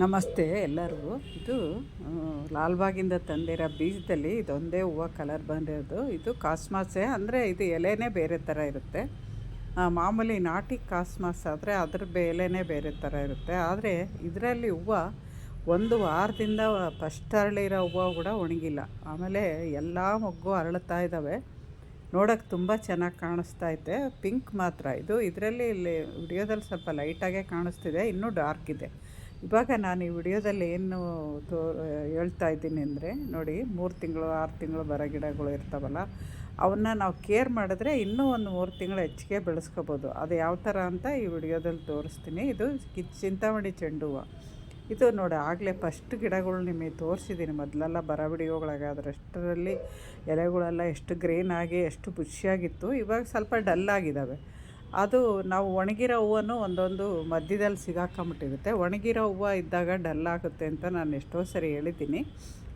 ನಮಸ್ತೆ ಎಲ್ಲರಿಗೂ ಇದು ಲಾಲ್ಬಾಗಿಂದ ತಂದಿರೋ ಬೀಜದಲ್ಲಿ ಇದೊಂದೇ ಹೂವು ಕಲರ್ ಬಂದಿರೋದು. ಇದು ಕಾಸ್ಮಾಸೆ, ಅಂದರೆ ಇದು ಎಲೆನೇ ಬೇರೆ ಥರ ಇರುತ್ತೆ. ಮಾಮೂಲಿ ನಾಟಿ ಕಾಸ್ಮಾಸ್ ಆದರೆ ಅದ್ರ ಎಲೆನೇ ಬೇರೆ ಥರ ಇರುತ್ತೆ. ಆದರೆ ಇದರಲ್ಲಿ ಹೂವು ಒಂದು ವಾರದಿಂದ ಫಸ್ಟ್ ಅರಳಿರೋ ಹೂವು ಕೂಡ ಒಣಗಿಲ್ಲ. ಆಮೇಲೆ ಎಲ್ಲ ಮೊಗ್ಗು ಅರಳುತ್ತಾ ಇದ್ದಾವೆ ನೋಡೋಕ್ಕೆ ತುಂಬ ಚೆನ್ನಾಗಿ ಕಾಣಿಸ್ತಾ ಐತೆ. ಪಿಂಕ್ ಮಾತ್ರ. ಇದು ಇದರಲ್ಲಿ ಇಲ್ಲಿ, ವಿಡಿಯೋದಲ್ಲಿ ಸ್ವಲ್ಪ ಲೈಟಾಗೇ ಕಾಣಿಸ್ತಿದೆ. ಇನ್ನೂ ಡಾರ್ಕ್ ಇದೆ. ಇವಾಗ ನಾನು ಈ ವಿಡಿಯೋದಲ್ಲಿ ಏನು ತೋ, ಹೇಳ್ತಾ ಇದ್ದೀನಿ ಅಂದರೆ ನೋಡಿ, ಮೂರು ತಿಂಗಳು, ಆರು ತಿಂಗಳು ಬರೋ ಗಿಡಗಳು ಇರ್ತಾವಲ್ಲ, ಅವನ್ನ ನಾವು ಕೇರ್ ಮಾಡಿದ್ರೆ ಇನ್ನೂ ಒಂದು ಮೂರು ತಿಂಗಳು ಹೆಚ್ಚಿಗೆ ಬೆಳೆಸ್ಕೋಬೋದು. ಅದು ಯಾವ ಥರ ಅಂತ ಈ ವಿಡಿಯೋದಲ್ಲಿ ತೋರಿಸ್ತೀನಿ. ಇದು ಚಿಂತಾಮಣಿ ಚೆಂಡು ಹೂವು. ಇದು ನೋಡಿ, ಆಗಲೇ ಫಸ್ಟ್ ಗಿಡಗಳು ನಿಮಗೆ ತೋರಿಸಿದ್ದೀನಿ. ಮೊದಲೆಲ್ಲ ಬರ ವಿಡಿಯೋಗಳಾಗ ಅದರಷ್ಟರಲ್ಲಿ ಎಲೆಗಳೆಲ್ಲ ಎಷ್ಟು ಗ್ರೀನ್ ಆಗಿ, ಎಷ್ಟು ಖುಷಿಯಾಗಿತ್ತು ಇವಾಗ ಸ್ವಲ್ಪ ಡಲ್ ಆಗಿದ್ದಾವೆ ಅದು ನಾವು ಒಣಗಿರೋ ಹೂವನ್ನು ಒಂದೊಂದು ಮಧ್ಯದಲ್ಲಿ ಸಿಗಾಕೊಂಬಿಟ್ಟಿರುತ್ತೆ. ಒಣಗಿರೋ ಹೂವು ಇದ್ದಾಗ ಡಲ್ ಆಗುತ್ತೆ ಅಂತ ನಾನು ಎಷ್ಟೋ ಸರಿ ಹೇಳಿದ್ದೀನಿ.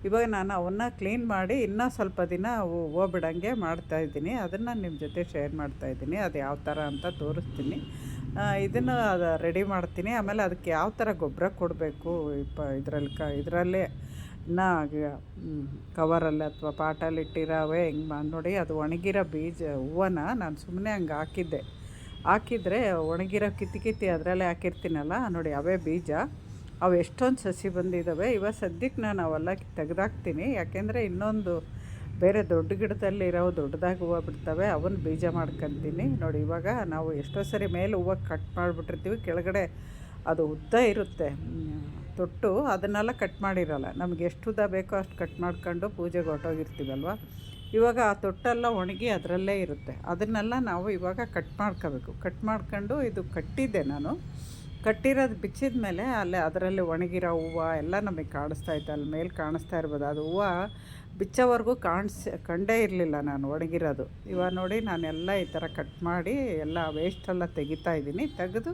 ಇವಾಗ ನಾನು ಅವನ್ನ ಕ್ಲೀನ್ ಮಾಡಿ ಇನ್ನೂ ಸ್ವಲ್ಪ ದಿನ ಹೂವು ಬಿಡಂಗೆ ಮಾಡ್ತಾಯಿದ್ದೀನಿ ಅದನ್ನು ನಿಮ್ಮ ಜೊತೆ ಶೇರ್ ಮಾಡ್ತಾಯಿದ್ದೀನಿ ಅದು ಯಾವ ಥರ ಅಂತ ತೋರಿಸ್ತೀನಿ. ಇದನ್ನು ಅದು ರೆಡಿ ಮಾಡ್ತೀನಿ. ಆಮೇಲೆ ಅದಕ್ಕೆ ಯಾವ ಥರ ಗೊಬ್ಬರ ಕೊಡಬೇಕು? ಇಪ್ಪ, ಇದರಲ್ಲಿ ಕ ಇದರಲ್ಲೇ ನಾ ಕವರಲ್ಲಿ ಅಥವಾ ಪಾಟಲ್ಲಿ ಇಟ್ಟಿರೋವೆ ಹೆಂಗೆ ಮಾಡಿ ನೋಡಿ ಅದು ಒಣಗಿರೋ ಬೀಜ ಹೂವನ್ನ ನಾನು ಸುಮ್ಮನೆ ಹಂಗೆ ಹಾಕಿದ್ದೆ. ಹಾಕಿದರೆ ಒಣಗಿರೋ ಕಿತ್ತಿ ಕಿತ್ತಿ ಅದರಲ್ಲೇ ಹಾಕಿರ್ತೀನಲ್ಲ, ನೋಡಿ ಅವೇ ಬೀಜ. ಅವು ಎಷ್ಟೊಂದು ಸಸಿ ಬಂದಿದ್ದಾವೆ ಇವಾಗ ಸದ್ಯಕ್ಕೆ ನಾನು ಅವೆಲ್ಲ ತೆಗೆದಾಕ್ತೀನಿ. ಯಾಕೆಂದರೆ ಇನ್ನೊಂದು ಬೇರೆ ದೊಡ್ಡ ಗಿಡದಲ್ಲಿರೋ ದೊಡ್ಡದಾಗಿ ಹೂವು ಬಿಡ್ತವೆ ಅವನ್ನ ಬೀಜ ಮಾಡ್ಕೊತೀನಿ. ನೋಡಿ ಇವಾಗ ನಾವು ಎಷ್ಟೋ ಸರಿ ಮೇಲೆ ಹೂವು ಕಟ್ ಮಾಡಿಬಿಟ್ಟಿರ್ತೀವಿ. ಕೆಳಗಡೆ ಅದು ಉದ್ದ ಇರುತ್ತೆ. ತೊಟ್ಟು ಅದನ್ನೆಲ್ಲ ಕಟ್ ಮಾಡಿರಲ್ಲ. ನಮ್ಗೆ ಎಷ್ಟು ಉದ್ದ ಬೇಕೋ ಅಷ್ಟು ಕಟ್ ಮಾಡ್ಕೊಂಡು ಪೂಜೆಗೆ ಹೊರಟೋಗಿರ್ತೀವಲ್ವ? ಇವಾಗ ಆ ತೊಟ್ಟೆಲ್ಲ ಒಣಗಿ ಅದರಲ್ಲೇ ಇರುತ್ತೆ. ಅದನ್ನೆಲ್ಲ ನಾವು ಇವಾಗ ಕಟ್ ಮಾಡ್ಕೋಬೇಕು. ಕಟ್ ಮಾಡ್ಕೊಂಡು ಇದು ಕಟ್ಟಿದ್ದೆ ನಾನು. ಕಟ್ಟಿರೋದು ಬಿಚ್ಚಿದ ಮೇಲೆ ಅಲ್ಲೇ ಅದರಲ್ಲಿ ಒಣಗಿರೋ ಹೂವು ಎಲ್ಲ ನಮಗೆ ಕಾಣಿಸ್ತಾ ಇತ್ತು. ಅಲ್ಲಿ ಮೇಲೆ ಕಾಣಿಸ್ತಾ ಇರ್ಬೋದು. ಅದು ಹೂವು ಬಿಚ್ಚೋವರೆಗೂ ಕಾಣಿಸ್, ಕಂಡೇ ಇರಲಿಲ್ಲ ನಾನು ಒಣಗಿರೋದು. ಇವಾಗ ನೋಡಿ ನಾನೆಲ್ಲ ಈ ಥರ ಕಟ್ ಮಾಡಿ ಎಲ್ಲ ವೇಸ್ಟೆಲ್ಲ ತೆಗಿತಾ ಇದ್ದೀನಿ. ತೆಗೆದು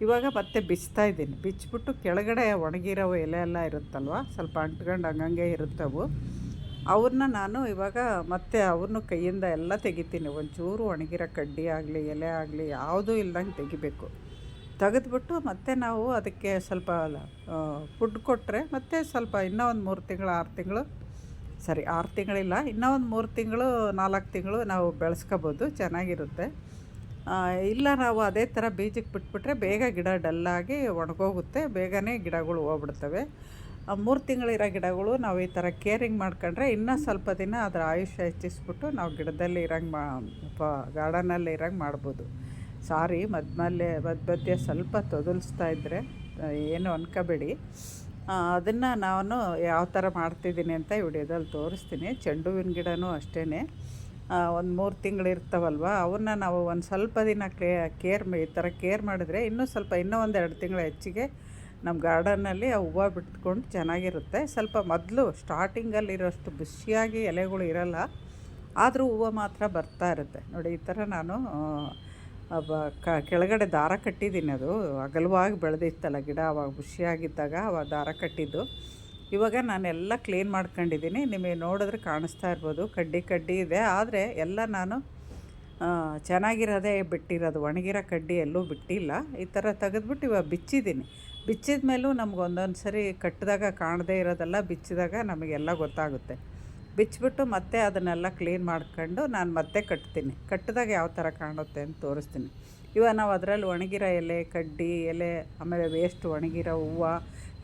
ಇವಾಗ ಮತ್ತೆ ಬಿಚ್ತಾ ಇದ್ದೀನಿ. ಬಿಚ್ಚಿಬಿಟ್ಟು ಕೆಳಗಡೆ ಒಣಗಿರೋ ಎಲೆ ಎಲ್ಲ ಇರುತ್ತಲ್ವ? ಸ್ವಲ್ಪ ಅಂಟ್ಕೊಂಡು ಹಂಗಂಗೆ ಇರುತ್ತವು. ಅವ್ರನ್ನ ನಾನು ಇವಾಗ ಮತ್ತೆ ಅವ್ರನ್ನೂ ಕೈಯಿಂದ ಎಲ್ಲ ತೆಗಿತೀನಿ. ಒಂಚೂರು ಒಣಗಿರೋ ಕಡ್ಡಿ ಆಗಲಿ, ಎಲೆ ಆಗಲಿ, ಯಾವುದೂ ಇಲ್ದಂಗೆ ತೆಗಿಬೇಕು. ತೆಗೆದ್ಬಿಟ್ಟು ಮತ್ತೆ ನಾವು ಅದಕ್ಕೆ ಸ್ವಲ್ಪ ಫುಡ್ ಕೊಟ್ಟರೆ ಮತ್ತೆ ಸ್ವಲ್ಪ ಇನ್ನೂ ಒಂದು ಮೂರು ತಿಂಗಳು, ಆರು ತಿಂಗಳು, ಸರಿ, ಆರು ತಿಂಗಳಿಲ್ಲ, ಇನ್ನೂ ಒಂದು ಮೂರು ತಿಂಗಳು, ನಾಲ್ಕು ತಿಂಗಳು ನಾವು ಬೆಳೆಸ್ಕೋಬೋದು, ಚೆನ್ನಾಗಿರುತ್ತೆ. ಇಲ್ಲ ನಾವು ಅದೇ ಥರ ಬೀಜಕ್ಕೆ ಬಿಟ್ಬಿಟ್ರೆ ಬೇಗ ಗಿಡ ಡಲ್ಲಾಗಿ ಒಣಗೋಗುತ್ತೆ, ಬೇಗನೆ ಗಿಡಗಳು ಹೋಗ್ಬಿಡ್ತವೆ. ಮೂರು ತಿಂಗಳಿರೋ ಗಿಡಗಳು ನಾವು ಈ ಥರ ಕೇರಿಂಗ್ ಮಾಡ್ಕೊಂಡ್ರೆ ಇನ್ನೂ ಸ್ವಲ್ಪ ದಿನ ಅದರ ಆಯುಷ್ಯ ಹೆಚ್ಚಿಸ್ಬಿಟ್ಟು ನಾವು ಗಿಡದಲ್ಲಿ ಇರೋಂಗೆ ಮಾ ಗಾರ್ಡನಲ್ಲಿ ಇರೋಂಗೆ ಮಾಡ್ಬೋದು. ಸಾರಿ, ಮದ್ಮಲ್ಲೆ ಮಧ್ಯ ಸ್ವಲ್ಪ ತೊದಲಿಸ್ತಾ ಇದ್ದರೆ ಏನು ಅನ್ಕೋಬೇಡಿ. ಅದನ್ನು ನಾನು ಯಾವ ಥರ ಮಾಡ್ತಿದ್ದೀನಿ ಅಂತ ಈ ವಿಡಿಯೋದಲ್ಲಿ ತೋರಿಸ್ತೀನಿ. ಚೆಂಡು ಹೂವಿನ ಗಿಡನೂ ಅಷ್ಟೇ ಒಂದು ಮೂರು ತಿಂಗಳು ಇರ್ತಾವಲ್ವ, ಅವನ್ನ ನಾವು ಒಂದು ಸ್ವಲ್ಪ ದಿನ ಕೇರ್, ಈ ಥರ ಕೇರ್ ಮಾಡಿದರೆ ಇನ್ನೂ ಸ್ವಲ್ಪ, ಇನ್ನೂ ಒಂದು ಎರಡು ತಿಂಗಳು ಹೆಚ್ಚಿಗೆ ನಮ್ಮ ಗಾರ್ಡನ್ನಲ್ಲಿ ಆ ಹೂವು ಬಿಟ್ಕೊಂಡು ಚೆನ್ನಾಗಿರುತ್ತೆ. ಸ್ವಲ್ಪ ಮೊದಲು ಸ್ಟಾರ್ಟಿಂಗಲ್ಲಿರೋಷ್ಟು ಬಿಸಿಯಾಗಿ ಎಲೆಗಳು ಇರಲ್ಲ, ಆದರೂ ಹೂವು ಮಾತ್ರ ಬರ್ತಾ ಇರುತ್ತೆ. ನೋಡಿ, ಈ ಥರ ನಾನು ಕ, ಕೆಳಗಡೆ ದಾರ ಕಟ್ಟಿದ್ದೀನಿ ಅದು. ಅಗಲವಾಗಿ ಬೆಳೆದಿತ್ತಲ್ಲ ಗಿಡ, ಅವಾಗ ಖುಷಿಯಾಗಿದ್ದಾಗ ಅವಾಗ ದಾರ ಕಟ್ಟಿದ್ದು. ಇವಾಗ ನಾನೆಲ್ಲ ಕ್ಲೀನ್ ಮಾಡ್ಕೊಂಡಿದ್ದೀನಿ. ನಿಮಗೆ ನೋಡಿದ್ರೆ ಕಾಣಿಸ್ತಾ ಇರ್ಬೋದು. ಕಡ್ಡಿ ಕಡ್ಡಿ ಇದೆ. ಆದರೆ ಎಲ್ಲ ನಾನು ಚೆನ್ನಾಗಿರೋದೇ ಬಿಟ್ಟಿರೋದು. ಒಣಗಿರೋ ಕಡ್ಡಿ ಎಲ್ಲೂ ಬಿಟ್ಟಿಲ್ಲ. ಈ ಥರ ತೆಗೆದ್ಬಿಟ್ಟು ಇವಾಗ ಬಿಚ್ಚಿದ್ದೀನಿ. ಬಿಚ್ಚಿದ ಮೇಲೂ ನಮ್ಗೆ ಒಂದೊಂದು ಸರಿ ಕಟ್ಟಿದಾಗ ಕಾಣದೇ ಇರೋದೆಲ್ಲ ಬಿಚ್ಚಿದಾಗ ನಮಗೆಲ್ಲ ಗೊತ್ತಾಗುತ್ತೆ. ಬಿಚ್ಚಿಬಿಟ್ಟು ಮತ್ತೆ ಅದನ್ನೆಲ್ಲ ಕ್ಲೀನ್ ಮಾಡ್ಕೊಂಡು ನಾನು ಮತ್ತೆ ಕಟ್ತೀನಿ. ಕಟ್ಟಿದಾಗ ಯಾವ ಥರ ಕಾಣುತ್ತೆ ಅಂತ ತೋರಿಸ್ತೀನಿ. ಇವಾಗ ನಾವು ಅದರಲ್ಲಿ ಒಣಗಿರೋ ಎಲೆ, ಕಡ್ಡಿ, ಎಲೆ, ಆಮೇಲೆ ವೇಸ್ಟ್ ಒಣಗಿರೋ ಹೂವು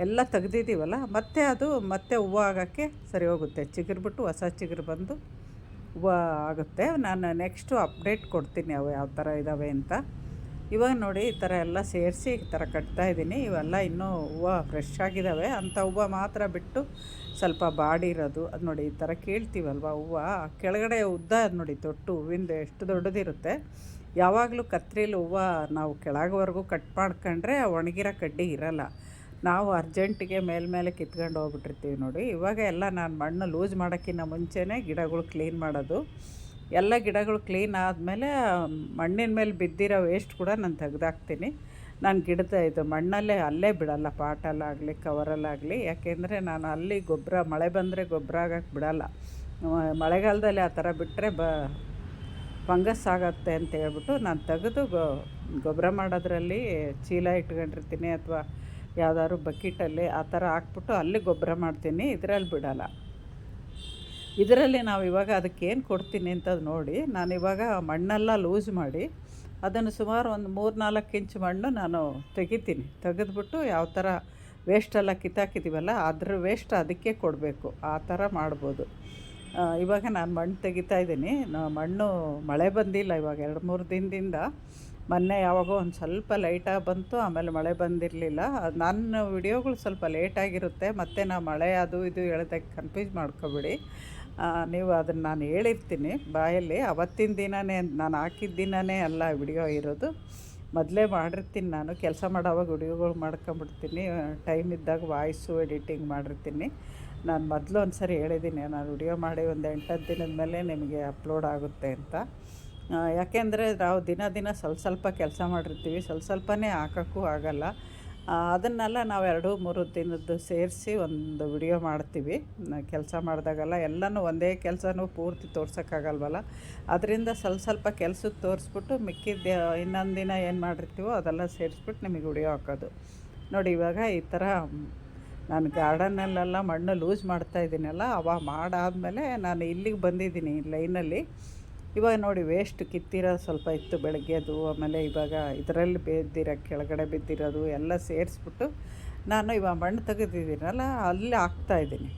ಎಲ್ಲ ತೆಗ್ದಿದ್ದೀವಲ್ಲ, ಮತ್ತೆ ಅದು ಮತ್ತೆ ಹೂವು ಆಗೋಕ್ಕೆ ಸರಿ ಹೋಗುತ್ತೆ. ಚಿಗುರ್ಬಿಟ್ಟು ಹೊಸ ಚಿಗುರು ಬಂದು ಆಗುತ್ತೆ. ನಾನು ನೆಕ್ಸ್ಟು ಅಪ್ಡೇಟ್ ಕೊಡ್ತೀನಿ ಅವು ಯಾವ ಥರ ಇದ್ದಾವೆ ಅಂತ. ಇವಾಗ ನೋಡಿ ಈ ಥರ ಎಲ್ಲ ಸೇರಿಸಿ ಈ ಥರ ಕಟ್ತಾ ಇದ್ದೀನಿ. ಇವೆಲ್ಲ ಇನ್ನೂ ಹೂವು ಫ್ರೆಶ್ ಆಗಿದ್ದಾವೆ ಅಂಥ ಹೂವು ಮಾತ್ರ ಬಿಟ್ಟು ಸ್ವಲ್ಪ ಬಾಡಿ ಇರೋದು. ಅದು ನೋಡಿ ಈ ಥರ ಕೇಳ್ತೀವಲ್ವ ಹೂವು? ಕೆಳಗಡೆ ಉದ್ದ ನೋಡಿ ತೊಟ್ಟು ಹೂವಿಂದ ಎಷ್ಟು ದೊಡ್ಡದಿರುತ್ತೆ. ಯಾವಾಗಲೂ ಕತ್ರಿಲಿ ಹೂವು ನಾವು ಕೆಳಗವರೆಗೂ ಕಟ್ ಮಾಡ್ಕೊಂಡ್ರೆ ಒಣಗಿರೋ ಕಡ್ಡಿ ಇರಲ್ಲ. ನಾವು ಅರ್ಜೆಂಟಿಗೆ ಮೇಲ್ಮೇಲೆ ಕಿತ್ಕೊಂಡು ಹೋಗ್ಬಿಟ್ಟಿರ್ತೀವಿ ನೋಡಿ. ಇವಾಗ ಎಲ್ಲ ನಾನು ಮಣ್ಣು ಲೂಸ್ ಮಾಡೋಕ್ಕಿಂತ ಮುಂಚೆನೇ ಗಿಡಗಳು ಕ್ಲೀನ್ ಮಾಡೋದು. ಎಲ್ಲ ಗಿಡಗಳು ಕ್ಲೀನ್ ಆದಮೇಲೆ, ಮಣ್ಣಿನ ಮೇಲೆ ಬಿದ್ದಿರೋ ವೇಸ್ಟ್ ಕೂಡ ನಾನು ತೆಗ್ದಾಕ್ತೀನಿ. ನಾನು ಗಿಡದ ಇದು ಮಣ್ಣಲ್ಲೇ ಅಲ್ಲೇ ಬಿಡಲ್ಲ, ಪಾಟಲ್ಲಾಗಲಿ, ಕವರಲ್ಲಾಗಲಿ. ಯಾಕೆಂದರೆ ನಾನು ಅಲ್ಲಿ ಗೊಬ್ಬರ ಮಳೆ ಬಂದರೆ ಗೊಬ್ಬರ ಆಗಕ್ಕೆ ಬಿಡಲ್ಲ. ಮಳೆಗಾಲದಲ್ಲಿ ಆ ಥರ ಬಿಟ್ಟರೆ ಬ, ಫಂಗಸ್ ಆಗತ್ತೆ ಅಂತ ಹೇಳ್ಬಿಟ್ಟು ನಾನು ತೆಗೆದು ಗೊಬ್ಬರ ಮಾಡೋದ್ರಲ್ಲಿ ಚೀಲ ಇಟ್ಕೊಂಡಿರ್ತೀನಿ. ಅಥವಾ ಯಾವ್ದಾದ್ರು ಬಕೆಟಲ್ಲಿ ಆ ಥರ ಹಾಕ್ಬಿಟ್ಟು ಅಲ್ಲಿ ಗೊಬ್ಬರ ಮಾಡ್ತೀನಿ, ಇದರಲ್ಲಿ ಬಿಡಲ್ಲ. ಇದರಲ್ಲಿ ನಾವು ಇವಾಗ ಅದಕ್ಕೆ ಏನು ಕೊಡ್ತೀನಿ ಅಂತ ನೋಡಿ, ನಾನು ಇವಾಗ ಮಣ್ಣೆಲ್ಲ ಲೂಸ್ ಮಾಡಿ ಅದನ್ನು ಸುಮಾರು ಒಂದು ಮೂರು ನಾಲ್ಕು ಇಂಚ್ ಮಣ್ಣು ನಾನು ತೆಗಿತೀನಿ. ತೆಗೆದ್ಬಿಟ್ಟು ಯಾವ ಥರ ವೇಸ್ಟೆಲ್ಲ ಕಿತ್ತಾಕಿದ್ದೀವಲ್ಲ ಅದ್ರ ವೇಸ್ಟ್ ಅದಕ್ಕೆ ಕೊಡಬೇಕು. ಆ ಥರ ಮಾಡ್ಬೋದು. ಇವಾಗ ನಾನು ಮಣ್ಣು ತೆಗಿತಾ ಇದ್ದೀನಿ. ಮಣ್ಣು ಮಳೆ ಬಂದಿಲ್ಲ ಇವಾಗ ಎರಡು ಮೂರು ದಿನದಿಂದ. ಮೊನ್ನೆ ಯಾವಾಗೋ ಒಂದು ಸ್ವಲ್ಪ ಲೈಟಾಗಿ ಬಂತು, ಆಮೇಲೆ ಮಳೆ ಬಂದಿರಲಿಲ್ಲ. ನನ್ನ ವಿಡಿಯೋಗಳು ಸ್ವಲ್ಪ ಲೇಟಾಗಿರುತ್ತೆ ಮತ್ತು ನಾ ಮಳೆ ಅದು ಇದು ಹೇಳ್ದಾಗ ಕನ್ಫ್ಯೂಸ್ ಮಾಡ್ಕೊಬೇಡಿ. ನೀವು ಅದನ್ನು ನಾನು ಹೇಳಿರ್ತೀನಿ ಬಾಯಲ್ಲಿ. ಅವತ್ತಿನ ದಿನವೇ ನಾನು ಹಾಕಿದ ದಿನವೇ ಅಲ್ಲ ವಿಡಿಯೋ ಇರೋದು. ಮೊದಲೇ ಮಾಡಿರ್ತೀನಿ ನಾನು. ಕೆಲಸ ಮಾಡೋವಾಗ ವಿಡಿಯೋಗಳು ಮಾಡ್ಕೊಂಬಿಡ್ತೀನಿ. ಟೈಮ್ ಇದ್ದಾಗ ವಾಯ್ಸು ಎಡಿಟಿಂಗ್ ಮಾಡಿರ್ತೀನಿ. ನಾನು ಮೊದಲು ಒಂದು ಸರಿ ಹೇಳಿದ್ದೀನಿ ನಾನು ವಿಡಿಯೋ ಮಾಡಿ ಒಂದು ಎಂಟತ್ತು ದಿನದ ಮೇಲೆ ನಿಮಗೆ ಅಪ್ಲೋಡ್ ಆಗುತ್ತೆ ಅಂತ. ಯಾಕೆಂದರೆ ನಾವು ದಿನ ದಿನ ಸ್ವಲ್ಪ ಸ್ವಲ್ಪ ಕೆಲಸ ಮಾಡಿರ್ತೀವಿ, ಸ್ವಲ್ಪ ಸ್ವಲ್ಪನೇ ಹಾಕೋಕ್ಕೂ ಆಗಲ್ಲ. ಅದನ್ನೆಲ್ಲ ನಾವು ಎರಡು ಮೂರು ದಿನದ್ದು ಸೇರಿಸಿ ಒಂದು ವಿಡಿಯೋ ಮಾಡ್ತೀವಿ. ಕೆಲಸ ಮಾಡಿದಾಗೆಲ್ಲ ಎಲ್ಲನೂ ಒಂದೇ ಕೆಲಸನೂ ಪೂರ್ತಿ ತೋರ್ಸೋಕ್ಕಾಗಲ್ವಲ್ಲ? ಅದರಿಂದ ಸ್ವಲ್ಪ ಸ್ವಲ್ಪ ಕೆಲಸಕ್ಕೆ ತೋರಿಸ್ಬಿಟ್ಟು ಮಿಕ್ಕಿದ್ದ ಇನ್ನೊಂದು ದಿನ ಏನು ಮಾಡಿರ್ತೀವೋ ಅದೆಲ್ಲ ಸೇರಿಸ್ಬಿಟ್ಟು ನಿಮಗೆ ವಿಡಿಯೋ ಹಾಕೋದು. ನೋಡಿ, ಇವಾಗ ಈ ಥರ ನಾನು ಗಾರ್ಡನ್ನಲ್ಲೆಲ್ಲ ಮಣ್ಣು ಲೂಸ್ ಮಾಡ್ತಾ ಇದ್ದೀನಲ್ಲ ಅವಾಗ ಮಾಡಾದಮೇಲೆ ನಾನು ಇಲ್ಲಿಗೆ ಬಂದಿದ್ದೀನಿ ಲೈನಲ್ಲಿ ಇವಾಗ ನೋಡಿ ವೇಸ್ಟ್ ಕಿತ್ತಿರೋ ಸ್ವಲ್ಪ ಇತ್ತು ಬೆಳಗ್ಗೆದು ಆಮೇಲೆ ಇವಾಗ ಇದರಲ್ಲಿ ಬಿದ್ದಿರೋ, ಕೆಳಗಡೆ ಬಿದ್ದಿರೋದು ಎಲ್ಲ ಸೇರಿಸ್ಬಿಟ್ಟು ನಾನು ಇವಾಗ ಮಣ್ಣು ತೆಗೆದಿದ್ದೀನಲ್ಲ, ಅಲ್ಲಿ ಹಾಕ್ತಾಯಿದ್ದೀನಿ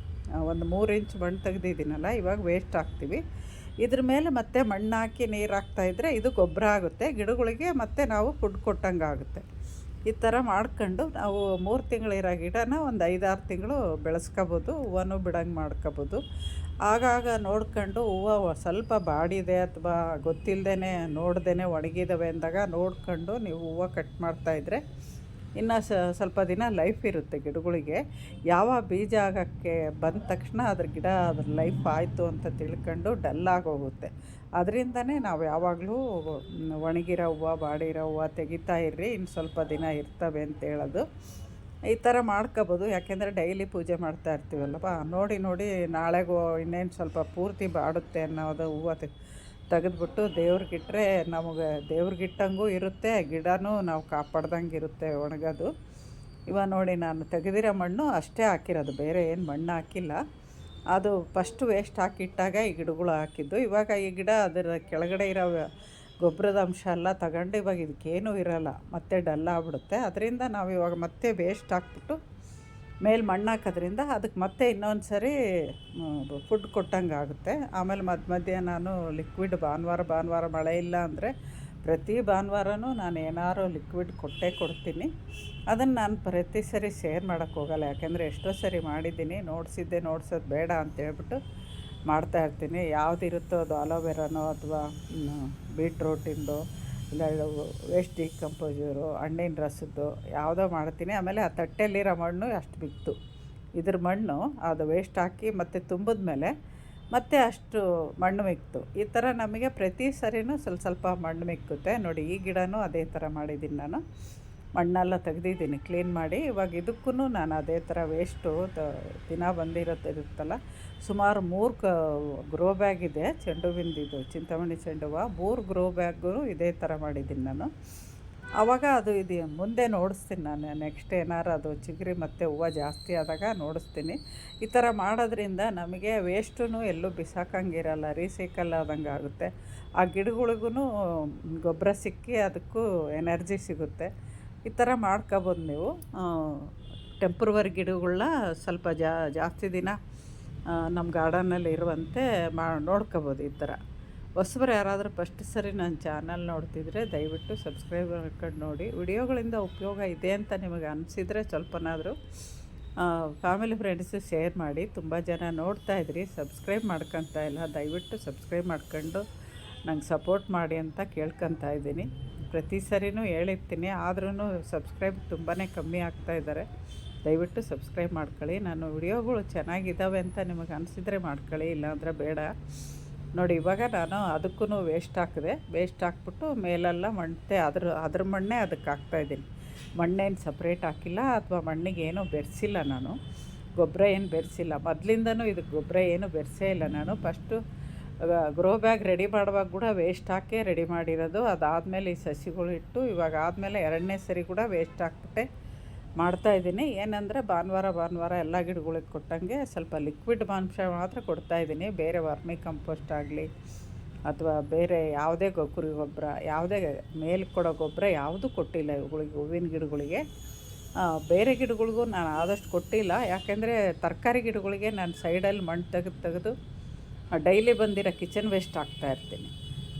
ಒಂದು ಮೂರು ಇಂಚ್ ಮಣ್ಣು ತೆಗೆದಿದ್ದೀನಲ್ಲ, ಇವಾಗ ವೇಸ್ಟ್ ಹಾಕ್ತೀವಿ. ಇದ್ರ ಮೇಲೆ ಮತ್ತೆ ಮಣ್ಣು ಹಾಕಿ ನೀರು ಹಾಕ್ತಾಯಿದ್ರೆ ಇದು ಗೊಬ್ಬರ ಆಗುತ್ತೆ, ಗಿಡಗಳಿಗೆ ಮತ್ತೆ ನಾವು ಫುಡ್ ಕೊಟ್ಟಂಗೆ ಆಗುತ್ತೆ ಈ ಥರ ಮಾಡ್ಕೊಂಡು ನಾವು ಮೂರು ತಿಂಗಳಿರೋ ಗಿಡನ ಒಂದು ಐದಾರು ತಿಂಗಳು ಬೆಳೆಸ್ಕೋಬೋದು, ಹೂವನ್ನು ಬಿಡಂಗೆ ಮಾಡ್ಕೋಬೋದು. ಆಗಾಗ ನೋಡ್ಕೊಂಡು ಹೂವು ಸ್ವಲ್ಪ ಬಾಡಿದೆ ಅಥವಾ ಗೊತ್ತಿಲ್ಲದೇ ನೋಡ್ದೇ ಒಣಗಿದಾವೆ ಅಂದಾಗ ನೋಡ್ಕೊಂಡು ನೀವು ಹೂವು ಕಟ್ ಮಾಡ್ತಾಯಿದ್ರೆ ಇನ್ನು ಸ್ವಲ್ಪ ದಿನ ಲೈಫ್ ಇರುತ್ತೆ ಗಿಡಗಳಿಗೆ. ಯಾವ ಬೀಜ ಆಗೋಕ್ಕೆ ಬಂದ ತಕ್ಷಣ ಅದ್ರ ಗಿಡ, ಅದ್ರ ಲೈಫ್ ಆಯಿತು ಅಂತ ತಿಳ್ಕೊಂಡು ಡಲ್ ಆಗೋಗುತ್ತೆ. ಅದರಿಂದನೇ ನಾವು ಯಾವಾಗಲೂ ಒಣಗಿರೋ ಹೂವು, ಬಾಡಿರೋ ಹೂವು ತೆಗಿತಾ ಇರ್ರಿ ಇನ್ನು ಸ್ವಲ್ಪ ದಿನ ಇರ್ತವೆ ಅಂತ ಹೇಳೋದು. ಈ ಥರ ಮಾಡ್ಕೋಬೋದು. ಯಾಕೆಂದರೆ ಡೈಲಿ ಪೂಜೆ ಮಾಡ್ತಾ ಇರ್ತೀವಲ್ಲಪ್ಪ ನೋಡಿ ನೋಡಿ, ನಾಳೆಗೂ ಇನ್ನೇನು ಸ್ವಲ್ಪ ಪೂರ್ತಿ ಬಾಡುತ್ತೆ ಅನ್ನೋದು ಹೂವು ತೆಗೆದ್ಬಿಟ್ಟು ದೇವ್ರಿಗಿಟ್ರೆ ನಮಗೆ ದೇವ್ರಿಗಿಟ್ಟಂಗೂ ಇರುತ್ತೆ, ಗಿಡನೂ ನಾವು ಕಾಪಾಡ್ದಂಗೆ ಇರುತ್ತೆ ಒಣಗೋದು. ಇವಾಗ ನೋಡಿ ನಾನು ತೆಗೆದಿರೋ ಮಣ್ಣು ಅಷ್ಟೇ ಹಾಕಿರೋದು, ಬೇರೆ ಏನು ಮಣ್ಣು ಹಾಕಿಲ್ಲ. ಅದು ಫಸ್ಟ್ ವೇಸ್ಟ್ ಹಾಕಿಟ್ಟಾಗ ಈ ಗಿಡಗಳು ಹಾಕಿದ್ದು. ಇವಾಗ ಈ ಗಿಡ ಅದರ ಕೆಳಗಡೆ ಇರೋ ಗೊಬ್ಬರದ ಅಂಶ ಎಲ್ಲ ತಗೊಂಡು ಇವಾಗ ಇದಕ್ಕೇನೂ ಇರೋಲ್ಲ, ಮತ್ತೆ ಡಲ್ ಆಗ್ಬಿಡುತ್ತೆ ಅದರಿಂದ ನಾವು ಇವಾಗ ಮತ್ತೆ ವೇಸ್ಟ್ ಹಾಕ್ಬಿಟ್ಟು ಮೇಲೆ ಮಣ್ಣು ಹಾಕೋದ್ರಿಂದ ಅದಕ್ಕೆ ಮತ್ತೆ ಇನ್ನೊಂದು ಸರಿ ಫುಡ್ ಕೊಟ್ಟಂಗೆ ಆಗುತ್ತೆ. ಆಮೇಲೆ ಮಧ್ಯ ಮಧ್ಯ ನಾನು ಲಿಕ್ವಿಡ್ ಭಾನುವಾರ ಭಾನುವಾರ ಮಳೆ ಇಲ್ಲ ಅಂದರೆ ಪ್ರತಿ ಭಾನುವಾರನೂ ನಾನು ಏನಾರು ಲಿಕ್ವಿಡ್ ಕೊಟ್ಟೇ ಕೊಡ್ತೀನಿ. ಅದನ್ನು ನಾನು ಪ್ರತಿ ಸರಿ ಶೇರ್ ಮಾಡೋಕ್ಕೆ ಹೋಗಲ್ಲ. ಯಾಕೆಂದರೆ ಎಷ್ಟೋ ಸರಿ ಮಾಡಿದ್ದೀನಿ, ನೋಡಿಸಿದ್ದೆ, ನೋಡ್ಸೋದು ಬೇಡ ಅಂತೇಳ್ಬಿಟ್ಟು ಮಾಡ್ತಾಯಿರ್ತೀನಿ ಯಾವುದಿರುತ್ತೋ ಅದು ಅಲೋವೆರಾನೋ ಅಥವಾ ಬೀಟ್ರೋಟಿಂದು ಇಲ್ಲ ವೇಸ್ಟ್ ಡಿಕಂಪೋಸರು ಹಣ್ಣಿನ ರಸದ್ದು ಯಾವುದೋ ಮಾಡ್ತೀನಿ. ಆಮೇಲೆ ಆ ತಟ್ಟೆಯಲ್ಲಿರೋ ಮಣ್ಣು ಅಷ್ಟು ಬಿತ್ತು. ಇದ್ರ ಮಣ್ಣು ಅದು ವೇಸ್ಟ್ ಹಾಕಿ ಮತ್ತು ತುಂಬಿದ ಮೇಲೆ ಮತ್ತೆ ಅಷ್ಟು ಮಣ್ಣು ಮಿಕ್ತು. ಈ ಥರ ನಮಗೆ ಪ್ರತಿ ಸರಿನೂ ಸ್ವಲ್ಪ ಸ್ವಲ್ಪ ಮಣ್ಣು ಮಿಕ್ಕುತ್ತೆ. ನೋಡಿ, ಈ ಗಿಡನೂ ಅದೇ ಥರ ಮಾಡಿದ್ದೀನಿ ನಾನು. ಮಣ್ಣೆಲ್ಲ ತೆಗೆದಿದ್ದೀನಿ ಕ್ಲೀನ್ ಮಾಡಿ. ಇವಾಗ ಇದಕ್ಕೂ ನಾನು ಅದೇ ಥರ ವೇಸ್ಟು ದಿನ ಬಂದಿರೋದು ಇರುತ್ತಲ್ಲ, ಸುಮಾರು ಮೂರು ಕ ಗ್ರೋ ಬ್ಯಾಗ್ ಇದೆ ಚೆಂಡು ಹೂವಿಂದಿದ್ದು ಚಿಂತಾಮಣಿ ಚೆಂಡು ಹೂವು ಮೂರು ಗ್ರೋ ಬ್ಯಾಗು ಇದೇ ಥರ ಮಾಡಿದ್ದೀನಿ ನಾನು. ಆವಾಗ ಅದು ಇದು ಮುಂದೆ ನೋಡಿಸ್ತೀನಿ ನಾನು ನೆಕ್ಸ್ಟ್ ಏನಾರು ಅದು ಚಿಗುರಿ ಮತ್ತು ಹೂವು ಜಾಸ್ತಿ ಆದಾಗ ನೋಡಿಸ್ತೀನಿ. ಈ ಥರ ಮಾಡೋದ್ರಿಂದ ನಮಗೆ ವೇಸ್ಟೂ ಎಲ್ಲೂ ಬಿಸಾಕಂಗಿರಲ್ಲ ರೀಸೈಕಲ್ ಆದಂಗೆ ಆಗುತ್ತೆ. ಆ ಗಿಡಗಳಿಗೂ ಗೊಬ್ಬರ ಸಿಕ್ಕಿ ಅದಕ್ಕೂ ಎನರ್ಜಿ ಸಿಗುತ್ತೆ. ಈ ಥರ ಮಾಡ್ಕೊಬೋದು ನೀವು. ಟೆಂಪ್ರವರಿ ಗಿಡಗಳನ್ನ ಸ್ವಲ್ಪ ಜಾಸ್ತಿ ದಿನ ನಮ್ಮ ಗಾರ್ಡನಲ್ಲಿ ಇರುವಂತೆ ಮಾ, ನೋಡ್ಕೋಬೋದು ಈ ಥರ. ಹೊಸಬರು ಯಾರಾದರೂ ಫಸ್ಟ್ ಸರಿ ನನ್ನ ಚಾನಲ್ ನೋಡ್ತಿದ್ರೆ ದಯವಿಟ್ಟು ಸಬ್ಸ್ಕ್ರೈಬ್ ಮಾಡ್ಕೊಂಡು ನೋಡಿ. ವಿಡಿಯೋಗಳಿಂದ ಉಪಯೋಗ ಇದೆ ಅಂತ ನಿಮಗೆ ಅನಿಸಿದರೆ ಸ್ವಲ್ಪನಾದರೂ ಫ್ಯಾಮಿಲಿ ಫ್ರೆಂಡ್ಸು ಶೇರ್ ಮಾಡಿ. ತುಂಬ ಜನ ನೋಡ್ತಾ ಇದ್ರಿ ಸಬ್ಸ್ಕ್ರೈಬ್ ಮಾಡ್ಕೊತಾ ಇಲ್ಲ, ದಯವಿಟ್ಟು ಸಬ್ಸ್ಕ್ರೈಬ್ ಮಾಡ್ಕೊಂಡು ನಂಗೆ ಸಪೋರ್ಟ್ ಮಾಡಿ ಅಂತ ಕೇಳ್ಕೊತಾ ಇದ್ದೀನಿ. ಪ್ರತಿ ಸರಿನೂ ಹೇಳಿರ್ತೀನಿ ಆದ್ರೂ ಸಬ್ಸ್ಕ್ರೈಬ್ ತುಂಬಾ ಕಮ್ಮಿ ಆಗ್ತಾ ಇದ್ದಾರೆ ದಯವಿಟ್ಟು ಸಬ್ಸ್ಕ್ರೈಬ್ ಮಾಡ್ಕೊಳ್ಳಿ. ನಾನು ವಿಡಿಯೋಗಳು ಚೆನ್ನಾಗಿದ್ದಾವೆ ಅಂತ ನಿಮಗೆ ಅನಿಸಿದರೆ ಮಾಡ್ಕೊಳ್ಳಿ, ಇಲ್ಲಾಂದರೆ ಬೇಡ. ನೋಡಿ, ಇವಾಗ ನಾನು ಅದಕ್ಕೂ ವೇಸ್ಟ್ ಹಾಕಿದೆ. ವೇಸ್ಟ್ ಹಾಕ್ಬಿಟ್ಟು ಮೇಲೆಲ್ಲ ಮಣ್ಣೆ ಅದ್ರ ಅದ್ರ ಮಣ್ಣೆ ಅದಕ್ಕೆ ಹಾಕ್ತಾಯಿದ್ದೀನಿ ಮಣ್ಣೇನು ಸಪ್ರೇಟ್ ಹಾಕಿಲ್ಲ, ಅಥವಾ ಮಣ್ಣಿಗೆ ಏನೂ ಬೆರೆಸಿಲ್ಲ ನಾನು. ಗೊಬ್ಬರ ಏನು ಬೆರೆಸಿಲ್ಲ. ಮೊದಲಿಂದನೂ ಇದಕ್ಕೆ ಗೊಬ್ಬರ ಏನು ಬೆರೆಸೇ ಇಲ್ಲ ನಾನು. ಫಸ್ಟು ಗ್ರೋ ಬ್ಯಾಗ್ ರೆಡಿ ಮಾಡುವಾಗ ಕೂಡ ವೇಸ್ಟ್ ಹಾಕೇ ರೆಡಿ ಮಾಡಿರೋದು. ಅದಾದಮೇಲೆ ಈ ಸಸಿಗಳು ಇಟ್ಟು ಇವಾಗ ಆದಮೇಲೆ ಎರಡನೇ ಸರಿ ಕೂಡ ವೇಸ್ಟ್ ಹಾಕ್ಬಿಟ್ಟೆ ಮಾಡ್ತಾ ಇದ್ದೀನಿ. ಏನಂದರೆ ಭಾನುವಾರ ಭಾನುವಾರ ಎಲ್ಲ ಗಿಡಗಳಿಗೆ ಕೊಟ್ಟಂಗೆ ಸ್ವಲ್ಪ ಲಿಕ್ವಿಡ್ ಮಾಂಸ ಮಾತ್ರ ಕೊಡ್ತಾ ಇದ್ದೀನಿ. ಬೇರೆ ವರ್ಮಿ ಕಂಪೋಸ್ಟ್ ಆಗಲಿ ಅಥವಾ ಬೇರೆ ಯಾವುದೇ ಗೊಬ್ಬರಿ, ಗೊಬ್ಬರ, ಯಾವುದೇ ಮೇಲೆ ಕೊಡೋ ಗೊಬ್ಬರ ಯಾವುದೂ ಕೊಟ್ಟಿಲ್ಲ ಇವುಗಳಿಗೆ, ಹೂವಿನ ಗಿಡಗಳಿಗೆ. ಬೇರೆ ಗಿಡಗಳಿಗೂ ನಾನು ಆದಷ್ಟು ಕೊಟ್ಟಿಲ್ಲ. ಯಾಕೆಂದರೆ ತರಕಾರಿ ಗಿಡಗಳಿಗೆ ನಾನು ಸೈಡಲ್ಲಿ ಮಣ್ಣು ತೆಗೆದು ತೆಗೆದು ಡೈಲಿ ಬಂದಿರೋ ಕಿಚನ್ ವೇಸ್ಟ್ ಹಾಕ್ತಾ ಇರ್ತೀನಿ.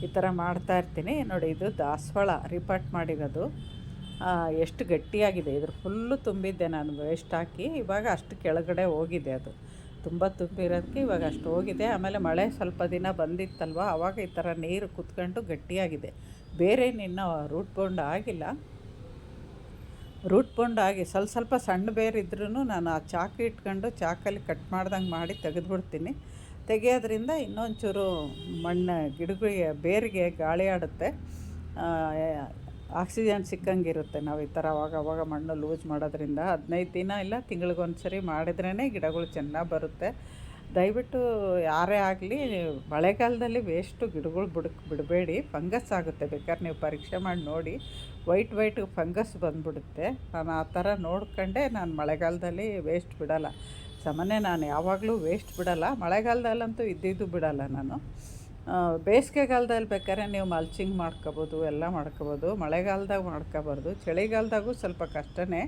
ಈ ಥರ ಮಾಡ್ತಾ ಇರ್ತೀನಿ. ನೋಡಿ, ಇದು ದಾಸವಾಳ, ರಿಪಾರ್ಟ್ ಮಾಡಿರೋದು. ಎಷ್ಟು ಗಟ್ಟಿಯಾಗಿದೆ. ಇದ್ರ ಫುಲ್ಲು ತುಂಬಿದ್ದೆ ನಾನು, ವೇಸ್ಟ್ ಹಾಕಿ. ಇವಾಗ ಅಷ್ಟು ಕೆಳಗಡೆ ಹೋಗಿದೆ ಅದು. ತುಂಬ ತುಂಬಿರೋದಕ್ಕೆ ಇವಾಗ ಅಷ್ಟು ಹೋಗಿದೆ. ಆಮೇಲೆ ಮಳೆ ಸ್ವಲ್ಪ ದಿನ ಬಂದಿತ್ತಲ್ವ? ಆವಾಗ ಈ ಥರ ನೀರು ಕುತ್ಕೊಂಡು ಗಟ್ಟಿಯಾಗಿದೆ. ಬೇರೆ ನಿನ್ನ ರೂಟ್ ಬೌಂಡ್ ಆಗಿಲ್ಲ. ರೂಟ್ ಬೌಂಡ್ ಆಗಿ ಸ್ವಲ್ಪ ಸ್ವಲ್ಪ ಸಣ್ಣ ಬೇರೆ ಇದ್ರೂ ನಾನು ಆ ಚಾಕು ಇಟ್ಕೊಂಡು ಚಾಕಲ್ಲಿ ಕಟ್ ಮಾಡ್ದಂಗೆ ಮಾಡಿ ತೆಗೆದುಬಿಡ್ತೀನಿ. ತೆಗೆಯೋದ್ರಿಂದ ಇನ್ನೊಂಚೂರು ಮಣ್ಣು, ಗಿಡಗಳಿಗೆ ಬೇರಿಗೆ ಗಾಳಿ ಆಡುತ್ತೆ ಆಕ್ಸಿಜನ್ ಸಿಕ್ಕಂಗಿರುತ್ತೆ. ನಾವು ಈ ಥರ ಅವಾಗ ಅವಾಗ ಮಣ್ಣು ಲೂಸ್ ಮಾಡೋದ್ರಿಂದ ಹದಿನೈದು ದಿನ ಇಲ್ಲ ತಿಂಗಳಿಗೊಂದು ಸರಿ ಮಾಡಿದ್ರೇ ಗಿಡಗಳು ಚೆನ್ನಾಗಿ ಬರುತ್ತೆ. ದಯವಿಟ್ಟು ಯಾರೇ ಆಗಲಿ ಮಳೆಗಾಲದಲ್ಲಿ ವೇಸ್ಟು ಗಿಡಗಳು ಬಿಡ್, ಬಿಡಬೇಡಿ. ಫಂಗಸ್ ಆಗುತ್ತೆ. ಬೇಕಾದ್ರೆ ನೀವು ಪರೀಕ್ಷೆ ಮಾಡಿ ನೋಡಿ. ವೈಟ್ ವೈಟ್ ಫಂಗಸ್ ಬಂದ್ಬಿಡುತ್ತೆ. ನಾನು ಆ ಥರ ನೋಡ್ಕೊಂಡೆ ನಾನು ಮಳೆಗಾಲದಲ್ಲಿ ವೇಸ್ಟ್ ಬಿಡಲ್ಲ. ಸಾಮಾನ್ಯ ನಾನು ಯಾವಾಗಲೂ ವೇಸ್ಟ್ ಬಿಡಲ್ಲ. ಮಳೆಗಾಲದಲ್ಲಂತೂ ಇದ್ದಿದ್ದು ಬಿಡಲ್ಲ ನಾನು. ಬೇಸಿಗೆಗಾಲದಲ್ಲಿ ಬೇಕಾದ್ರೆ ನೀವು ಮಲ್ಚಿಂಗ್ ಮಾಡ್ಕೋಬೋದು, ಎಲ್ಲ ಮಾಡ್ಕೋಬೋದು. ಮಳೆಗಾಲದಾಗ ಮಾಡ್ಕೋಬಾರ್ದು. ಚಳಿಗಾಲದಾಗೂ ಸ್ವಲ್ಪ ಕಷ್ಟನೇ.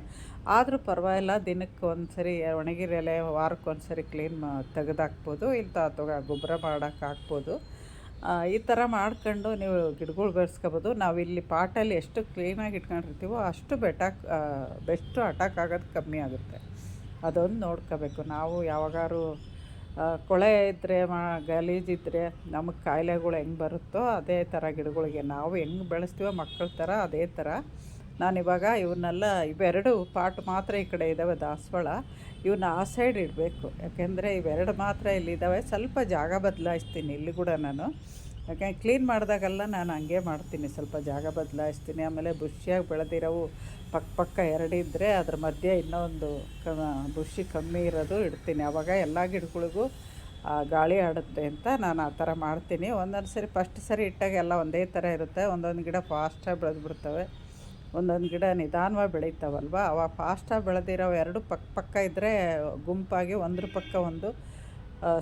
ಆದರೂ ಪರವಾಗಿಲ್ಲ, ದಿನಕ್ಕೆ ಒಂದು ಸರಿ ಒಣಗಿರೋ ಎಲೆ ವಾರಕ್ಕೆ ಒಂದು ಸರಿ ಕ್ಲೀನ್ ಮಾ, ತೆಗೆದಾಕ್ಬೋದು. ಇಂಥ ಅಥವಾ ಗೊಬ್ಬರ ಮಾಡೋಕೆ ಹಾಕ್ಬೋದು. ಈ ಥರ ಮಾಡ್ಕೊಂಡು ನೀವು ಗಿಡಗಳು ಬೆಳೆಸ್ಕೋಬೋದು. ನಾವು ಇಲ್ಲಿ ಪಾಟಲ್ಲಿ ಎಷ್ಟು ಕ್ಲೀನಾಗಿ ಇಟ್ಕೊಂಡಿರ್ತೀವೋ ಅಷ್ಟು ಬೆಟಾಕ್ ಬೆಸ್ಟು ಅಟ್ಯಾಕ್ ಆಗೋದು ಕಮ್ಮಿ ಆಗುತ್ತೆ. ಅದೊಂದು ನೋಡ್ಕೋಬೇಕು. ನಾವು ಯಾವಾಗಾರು ಕೊಳೆ ಇದ್ದರೆ ಮಾ ಗಲೀಜಿದ್ರೆ ನಮಗೆ ಕಾಯಿಲೆಗಳು ಹೆಂಗೆ ಬರುತ್ತೋ ಅದೇ ಥರ ಗಿಡಗಳಿಗೆ ನಾವು ಹೆಂಗೆ ಬೆಳೆಸ್ತೀವೋ ಮಕ್ಕಳ ಥರ ಅದೇ ಥರ ನಾನಿವಾಗ ಇವನ್ನೆಲ್ಲ ಇವೆರಡು ಪಾಟ್ ಮಾತ್ರ ಈ ಕಡೆ ಇದ್ದಾವೆ ದಾಸವಾಳ. ಇವನ್ನ ಆ ಸೈಡ್ ಇಡಬೇಕು. ಯಾಕೆಂದರೆ ಇವೆರಡು ಮಾತ್ರ ಇಲ್ಲಿದ್ದಾವೆ ಸ್ವಲ್ಪ ಜಾಗ ಬದಲಾಯಿಸ್ತೀನಿ ಇಲ್ಲಿ ಕೂಡ ನಾನು. ಯಾಕೆ ಕ್ಲೀನ್ ಮಾಡಿದಾಗೆಲ್ಲ ನಾನು ಹಂಗೆ ಮಾಡ್ತೀನಿ. ಸ್ವಲ್ಪ ಜಾಗ ಬದಲಾಯಿಸ್ತೀನಿ. ಆಮೇಲೆ ಬುಷಿಯಾಗಿ ಬೆಳೆದಿರೋವು ಪಕ್ಕ ಪಕ್ಕ ಎರಡಿದ್ದರೆ ಅದ್ರ ಮಧ್ಯೆ ಇನ್ನೊಂದು ಕ ಬುಷಿ ಕಮ್ಮಿ ಇರೋದು ಇಡ್ತೀನಿ. ಆವಾಗ ಎಲ್ಲ ಗಿಡಗಳಿಗೂ ಗಾಳಿ ಆಡುತ್ತೆ ಅಂತ ನಾನು ಆ ಥರ ಮಾಡ್ತೀನಿ. ಒಂದೊಂದು ಸರಿ ಫಸ್ಟ್ ಸರಿ ಇಟ್ಟಾಗ ಎಲ್ಲ ಒಂದೇ ಥರ ಇರುತ್ತೆ. ಒಂದೊಂದು ಗಿಡ ಫಾಸ್ಟಾಗಿ ಬೆಳೆದ್ಬಿಡ್ತವೆ. ಒಂದೊಂದು ಗಿಡ ನಿಧಾನವಾಗಿ ಬೆಳೀತಾವಲ್ವ? ಅವಾಗ ಫಾಸ್ಟಾಗಿ ಬೆಳೆದಿರೋ ಎರಡು ಪಕ್ಕ ಪಕ್ಕ ಇದ್ದರೆ ಗುಂಪಾಗಿ ಒಂದ್ರ ಪಕ್ಕ ಒಂದು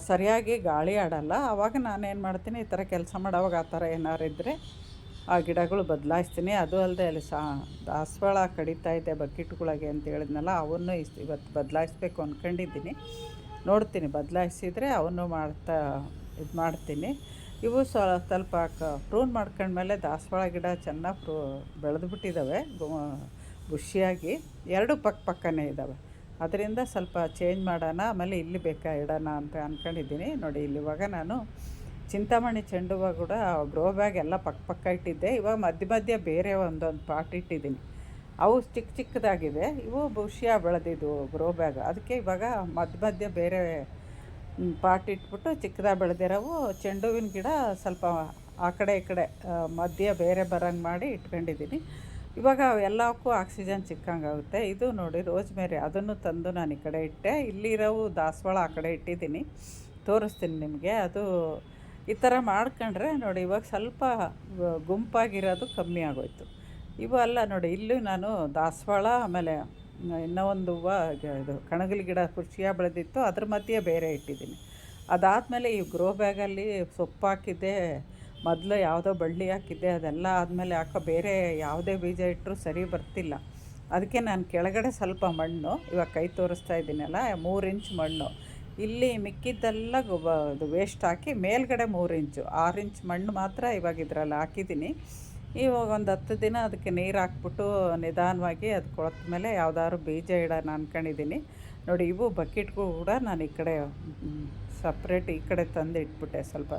ಸರಿಯಾಗಿ ಗಾಳಿ ಆಡಲ್ಲ. ಆವಾಗ ನಾನೇನು ಮಾಡ್ತೀನಿ, ಈ ಥರ ಕೆಲಸ ಮಾಡೋವಾಗ ಆ ಥರ ಏನಾರು ಇದ್ದರೆ ಆ ಗಿಡಗಳು ಬದಲಾಯಿಸ್ತೀನಿ. ಅದು ಅಲ್ಲದೆ ಅಲ್ಲಿ ಸಾ, ದಾಸವಾಳ ಕಡಿತಾ ಇದೆ ಬಕೆಟ್ಗಳಿಗೆ ಅಂತ ಹೇಳಿದ್ನಲ್ಲ, ಅವನ್ನು ಇಸ್- ಇವತ್ತು ಬದಲಾಯಿಸ್ಬೇಕು ಅಂದ್ಕೊಂಡಿದ್ದೀನಿ ನೋಡ್ತೀನಿ, ಬದಲಾಯಿಸಿದರೆ ಅವನ್ನು ಮಾಡ್ತಾ, ಇದು ಮಾಡ್ತೀನಿ. ಇವು ಸ್ವ- ಸ್ವಲ್ಪ ಕ, ಪ್ರೂನ್ ಮಾಡ್ಕೊಂಡ್ಮೇಲೆ ದಾಸವಾಳ ಗಿಡ ಚೆನ್ನಾಗಿ ಪ್ರೂ ಬೆಳೆದ್ಬಿಟ್ಟಿದ್ದಾವೆ ಬುಷಿಯಾಗಿ. ಎರಡು ಪಕ್ಕ ಪಕ್ಕನೇ ಇದ್ದಾವೆ ಅದರಿಂದ ಸ್ವಲ್ಪ ಚೇಂಜ್ ಮಾಡೋಣ, ಆಮೇಲೆ ಇಲ್ಲಿ ಬೇಕಾ ಇಡೋಣ ಅಂತ ಅಂದ್ಕೊಂಡಿದ್ದೀನಿ ನೋಡಿ ಇಲ್ಲಿ ಇವಾಗ ನಾನು ಚಿಂತಾಮಣಿ ಚೆಂಡು ಹೂವು ಕೂಡ ಗ್ರೋ ಬ್ಯಾಗ್ ಎಲ್ಲ ಪಕ್ಕ ಪಕ್ಕ ಇಟ್ಟಿದ್ದೆ. ಇವಾಗ ಮಧ್ಯ ಮಧ್ಯ ಬೇರೆ ಒಂದೊಂದು ಪಾಟ್ ಇಟ್ಟಿದ್ದೀನಿ. ಅವು ಚಿಕ್ಕ ಚಿಕ್ಕದಾಗಿದೆ ಇವು ಬುಷಿಯ ಬೆಳೆದಿದ್ದು ಗ್ರೋ ಬ್ಯಾಗ್ ಅದಕ್ಕೆ ಇವಾಗ ಮಧ್ಯ ಮಧ್ಯ ಬೇರೆ ಪಾಟ್ ಇಟ್ಬಿಟ್ಟು ಚಿಕ್ಕದಾಗಿ ಬೆಳೆದಿರೋವು ಚೆಂಡು ಹೂವಿನ ಗಿಡ ಸ್ವಲ್ಪ ಆ ಕಡೆ ಈ ಕಡೆ ಮಧ್ಯ ಬೇರೆ ಬರಂಗೆ ಮಾಡಿ ಇಟ್ಕೊಂಡಿದ್ದೀನಿ. ಇವಾಗ ಎಲ್ಲಕ್ಕೂ ಆಕ್ಸಿಜನ್ ಸಿಕ್ಕಂಗಾಗುತ್ತೆ. ಇದು ನೋಡಿ ರೋಜ್ ಮೇರಿ ಅದನ್ನು ತಂದು ನಾನು ಈ ಕಡೆ ಇಟ್ಟೆ. ಇಲ್ಲಿರೋವು ದಾಸವಾಳ ಆ ಕಡೆ ಇಟ್ಟಿದ್ದೀನಿ. ತೋರಿಸ್ತೀನಿ ನಿಮಗೆ. ಅದು ಈ ಥರ ಮಾಡ್ಕೊಂಡ್ರೆ ನೋಡಿ ಇವಾಗ ಸ್ವಲ್ಪ ಗುಂಪಾಗಿರೋದು ಕಮ್ಮಿ ಆಗೋಯ್ತು. ಇವು ಅಲ್ಲ ನೋಡಿ, ಇಲ್ಲೂ ನಾನು ದಾಸವಾಳ, ಆಮೇಲೆ ಇನ್ನೂ ಒಂದು ಹೂವು ಇದು ಕಣಗಲ್ ಗಿಡ ಖುಷಿಯಾಗಿ ಬೆಳೆದಿತ್ತು. ಅದ್ರ ಮಧ್ಯೆ ಬೇರೆ ಇಟ್ಟಿದ್ದೀನಿ. ಅದಾದಮೇಲೆ ಈ ಗ್ರೋ ಬ್ಯಾಗಲ್ಲಿ ಸೊಪ್ಪು ಹಾಕಿದ್ದೆ ಮೊದಲು ಯಾವುದೋ ಬಳ್ಳಿ ಹಾಕಿದ್ದೆ, ಅದೆಲ್ಲ ಆದಮೇಲೆ ಯಾಕೋ ಬೇರೆ ಯಾವುದೇ ಬೀಜ ಇಟ್ಟರೂ ಸರಿ ಬರ್ತಿಲ್ಲ. ಅದಕ್ಕೆ ನಾನು ಕೆಳಗಡೆ ಸ್ವಲ್ಪ ಮಣ್ಣು, ಇವಾಗ ಕೈ ತೋರಿಸ್ತಾ ಇದ್ದೀನಲ್ಲ, ಮೂರು ಇಂಚ್ ಮಣ್ಣು. ಇಲ್ಲಿ ಮಿಕ್ಕಿದ್ದೆಲ್ಲ ವೇಸ್ಟ್ ಹಾಕಿ ಮೇಲ್ಗಡೆ ಮೂರು ಇಂಚು ಆರು ಇಂಚ್ ಮಣ್ಣು ಮಾತ್ರ ಇವಾಗ ಇದರಲ್ಲಿ ಹಾಕಿದ್ದೀನಿ. ಇವಾಗ ಒಂದು ಹತ್ತು ದಿನ ಅದಕ್ಕೆ ನೀರು ಹಾಕ್ಬಿಟ್ಟು ನಿಧಾನವಾಗಿ ಅದು ಕೊಳತ ಮೇಲೆ ಯಾವುದಾದ್ರು ಬೀಜ ಇಡೋಣ ಅಂದ್ಕೊಂಡಿದ್ದೀನಿ ನೋಡಿ, ಇವು ಬಕೆಟ್ಗೂ ಕೂಡ ನಾನು ಈ ಕಡೆ ಸಪ್ರೇಟ್ ಈ ಕಡೆ ತಂದು ಇಟ್ಬಿಟ್ಟೆ ಸ್ವಲ್ಪ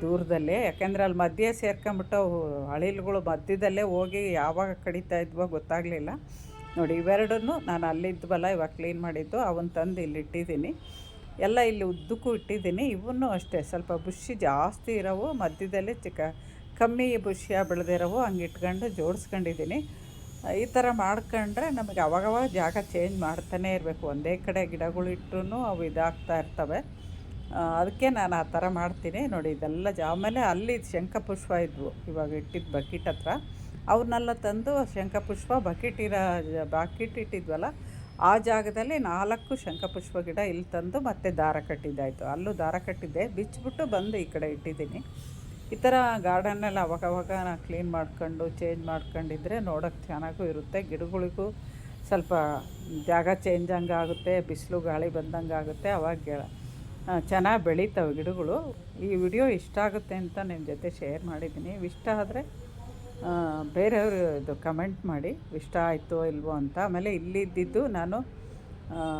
ದೂರದಲ್ಲೇ. ಯಾಕೆಂದರೆ ಅಲ್ಲಿ ಮಧ್ಯೆ ಸೇರ್ಕೊಂಬಿಟ್ಟು ಅವು ಮಧ್ಯದಲ್ಲೇ ಹೋಗಿ ಯಾವಾಗ ಕಡಿತಾ ಇದ್ವೋ ಗೊತ್ತಾಗಲಿಲ್ಲ. ನೋಡಿ, ಇವೆರಡನ್ನು ನಾನು ಅಲ್ಲಿದ್ವಲ್ಲ, ಇವಾಗ ಕ್ಲೀನ್ ಮಾಡಿದ್ದು ಅವನ್ನ ತಂದು ಇಲ್ಲಿ ಇಟ್ಟಿದ್ದೀನಿ. ಎಲ್ಲ ಇಲ್ಲಿ ಉದ್ದಕ್ಕೂ ಇಟ್ಟಿದ್ದೀನಿ. ಇವನ್ನೂ ಅಷ್ಟೇ, ಸ್ವಲ್ಪ ಬುಷಿ ಜಾಸ್ತಿ ಇರೋವು, ಮಧ್ಯದಲ್ಲೇ ಚಿಕ್ಕ, ಕಮ್ಮಿ ಬುಷಿಯಾಗಿ ಬೆಳೆದಿರೋವು, ಹಂಗೆ ಇಟ್ಕೊಂಡು ಜೋಡಿಸ್ಕೊಂಡಿದ್ದೀನಿ. ಈ ಥರ ಮಾಡ್ಕೊಂಡ್ರೆ ನಮಗೆ ಅವಾಗವಾಗ ಜಾಗ ಚೇಂಜ್ ಮಾಡ್ತಾನೇ ಇರಬೇಕು. ಒಂದೇ ಕಡೆ ಗಿಡಗಳು ಇಟ್ಟರು ಅವು ಇದಾಗ್ತಾ ಇರ್ತವೆ. ಅದಕ್ಕೆ ನಾನು ಆ ಥರ ಮಾಡ್ತೀನಿ. ನೋಡಿ, ಇದೆಲ್ಲ ಜ, ಆಮೇಲೆ ಅಲ್ಲಿ ಶಂಖಪುಷ್ಪ ಇದ್ವು, ಇವಾಗ ಇಟ್ಟಿದ್ದು ಬಕೆಟ್ ಹತ್ರ. ಅವನ್ನೆಲ್ಲ ತಂದು ಶಂಖಪುಷ್ಪ ಬಕೆಟ್ ಇರೋ, ಬಕೆಟ್ ಇಟ್ಟಿದ್ವಲ್ಲ, ಆ ಜಾಗದಲ್ಲಿ ನಾಲ್ಕು ಶಂಖಪುಷ್ಪ ಗಿಡ ಇಲ್ಲಿ ತಂದು ಮತ್ತೆ ದಾರ ಕಟ್ಟಿದ್ದಾಯಿತು. ಅಲ್ಲೂ ದಾರ ಕಟ್ಟಿದ್ದೆ. ಬಿಚ್ಚಿಬಿಟ್ಟು ಬಂದು ಈ ಕಡೆ ಇಟ್ಟಿದ್ದೀನಿ. ಈ ಥರ ಗಾರ್ಡನ್ನೆಲ್ಲ ಅವಾಗವಾಗ ಕ್ಲೀನ್ ಮಾಡ್ಕೊಂಡು, ಚೇಂಜ್ ಮಾಡ್ಕೊಂಡಿದ್ರೆ ನೋಡೋಕ್ಕೆ ಚೆನ್ನಾಗೂ ಇರುತ್ತೆ. ಗಿಡಗಳಿಗೂ ಸ್ವಲ್ಪ ಜಾಗ ಚೇಂಜ್ ಆಗುತ್ತೆ ಬಿಸಿಲು ಗಾಳಿ ಬಂದಂಗೆ ಆಗುತ್ತೆ ಅವಾಗ ಚೆನ್ನಾಗಿ ಬೆಳೀತಾವೆ ಗಿಡಗಳು. ಈ ವಿಡಿಯೋ ಇಷ್ಟ ಆಗುತ್ತೆ ಅಂತ ನಿಮ್ಮ ಜೊತೆ ಶೇರ್ ಮಾಡಿದ್ದೀನಿ. ಇಷ್ಟ ಆದರೆ ಬೇರೆಯವರು ಇದು ಕಮೆಂಟ್ ಮಾಡಿ, ಇಷ್ಟ ಆಯಿತೋ ಇಲ್ವೋ ಅಂತ. ಆಮೇಲೆ ಇಲ್ಲಿದ್ದಿದ್ದು ನಾನು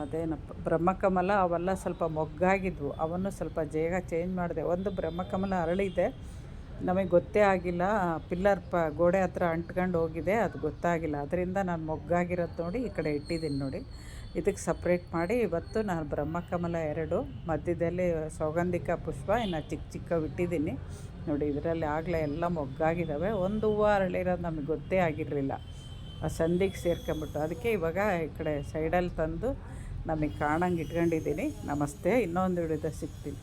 ಅದೇನಪ್ಪ, ಬ್ರಹ್ಮಕಮಲ, ಅವೆಲ್ಲ ಸ್ವಲ್ಪ ಮೊಗ್ಗಾಗಿದ್ವು. ಅವನ್ನು ಸ್ವಲ್ಪ ಬೇಗ ಚೇಂಜ್ ಮಾಡಿದೆ. ಒಂದು ಬ್ರಹ್ಮಕಮಲ ಅರಳಿದೆ. ನಮಗೆ ಗೊತ್ತೇ ಆಗಿಲ್ಲ. ಪಿಲ್ಲರ್ ಪ, ಗೋಡೆ ಹತ್ರ ಅಂಟ್ಕೊಂಡು ಹೋಗಿದೆ. ಅದು ಗೊತ್ತಾಗಿಲ್ಲ. ಅದರಿಂದ ನಾನು ಮೊಗ್ಗಾಗಿರೋದು ನೋಡಿ ಈ ಕಡೆ ಇಟ್ಟಿದ್ದೀನಿ ನೋಡಿ. ಇದಕ್ಕೆ ಸಪ್ರೇಟ್ ಮಾಡಿ ಇವತ್ತು ನಾನು ಬ್ರಹ್ಮಕಮಲ ಎರಡು, ಮಧ್ಯದಲ್ಲಿ ಸೌಗಂಧಿಕ ಪುಷ್ಪ, ಇನ್ನು ಚಿಕ್ಕ ಚಿಕ್ಕ ಬಿಟ್ಟಿದ್ದೀನಿ ನೋಡಿ, ಇದರಲ್ಲಿ ಆಗಲೇ ಎಲ್ಲ ಮೊಗ್ಗಾಗಿದ್ದಾವೆ. ಒಂದು ಹೂವು ಅರಳಿರೋದು ನಮಗೆ ಗೊತ್ತೇ ಆಗಿರಲಿಲ್ಲ. ಆ ಸಂದಿಗೆ ಸೇರ್ಕೊಂಬಿಟ್ಟು, ಅದಕ್ಕೆ ಇವಾಗ ಈ ಕಡೆ ಸೈಡಲ್ಲಿ ತಂದು ನಮಗೆ ಕಾಣಂಗೆ ಇಟ್ಕೊಂಡಿದ್ದೀನಿ. ನಮಸ್ತೆ, ಇನ್ನೊಂದು ಹಿಡಿದ ಸಿಗ್ತೀನಿ.